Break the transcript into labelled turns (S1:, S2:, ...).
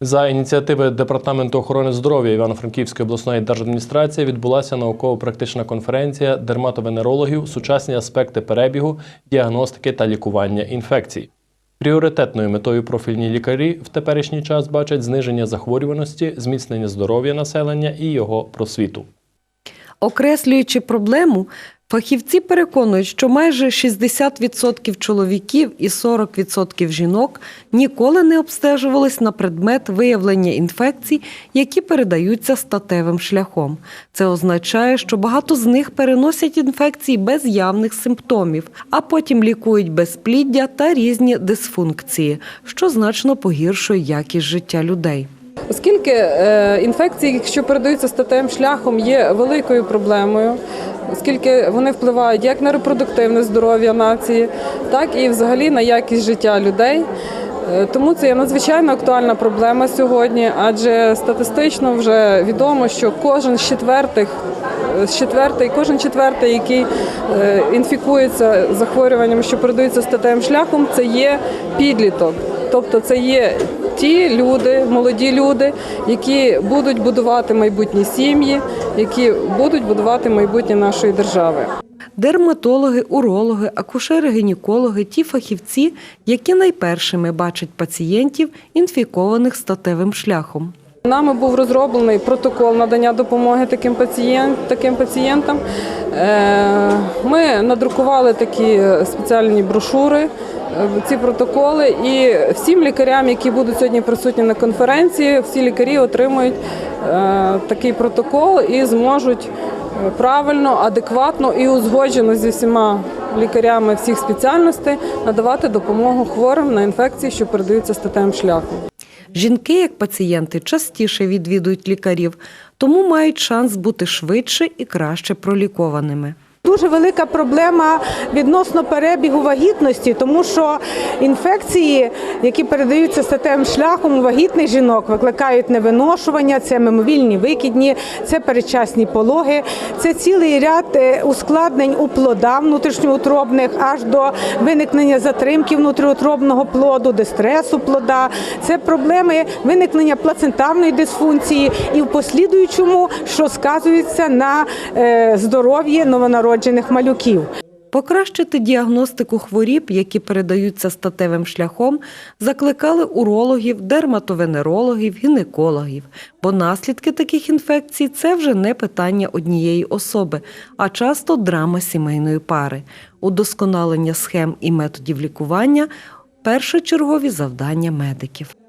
S1: За ініціативи Департаменту охорони здоров'я Івано-Франківської обласної держадміністрації відбулася науково-практична конференція дерматовенерологів Сучасні аспекти перебігу, діагностики та лікування інфекцій. Пріоритетною метою профільні лікарі в теперішній час бачать зниження захворюваності, зміцнення здоров'я населення і його просвіту.
S2: Окреслюючи проблему, фахівці переконують, що майже 60% чоловіків і 40% жінок ніколи не обстежувались на предмет виявлення інфекцій, які передаються статевим шляхом. Це означає, що багато з них переносять інфекції без явних симптомів, а потім лікують безпліддя та різні дисфункції, що значно погіршує якість життя людей.
S3: Оскільки е, інфекції, що передаються статевим шляхом, є великою проблемою, оскільки вони впливають як на репродуктивне здоров'я нації, так і взагалі на якість життя людей. Е, Тому це є надзвичайно актуальна проблема сьогодні, адже статистично вже відомо, що кожен з четвертих, з четвертий, кожен четвертий, який е, інфікується захворюванням, що передаються статевим шляхом, це є підліток. Тобто це є ті люди, молоді люди, які будуть будувати майбутні сім'ї, які будуть будувати майбутнє нашої держави.
S2: Дерматологи, урологи, акушери-гінекологи ті фахівці, які найпершими бачать пацієнтів, інфікованих статевим шляхом.
S3: Нами був розроблений протокол надання допомоги таким пацієнт, пацієнтам. Е, Ми надрукували такі спеціальні брошури, е, ці протоколи, і всім лікарям, які будуть сьогодні присутні на конференції, всі лікарі отримують е, такий протокол і зможуть правильно, адекватно і узгоджено зі всіма лікарями всіх спеціальностей надавати допомогу хворим на інфекції, що передаються статевим шляхом.
S2: Жінки, як пацієнти, частіше відвідують лікарів, тому мають шанс бути швидше і краще пролікованими.
S4: Дуже велика проблема відносно перебігу вагітності, тому що інфекції, які передаються статевим шляхом у вагітних жінок, викликають невиношування, це мимовільні викидні, це передчасні пологи, це цілий ряд е, ускладнень у плода внутрішньоутробних, аж до виникнення затримки внутріутробного плоду, дистресу плода. Це проблеми виникнення плацентарної дисфункції і в послідуючому, що сказується на е, здоров'ї новонароджених малюків.
S2: Покращити діагностику хворіб, які передаються статевим шляхом, закликали урологів, дерматовенерологів, гінекологів. Бо наслідки таких інфекцій це вже не питання однієї особи, а часто драма сімейної пари. Удосконалення схем і методів лікування першочергові завдання медиків.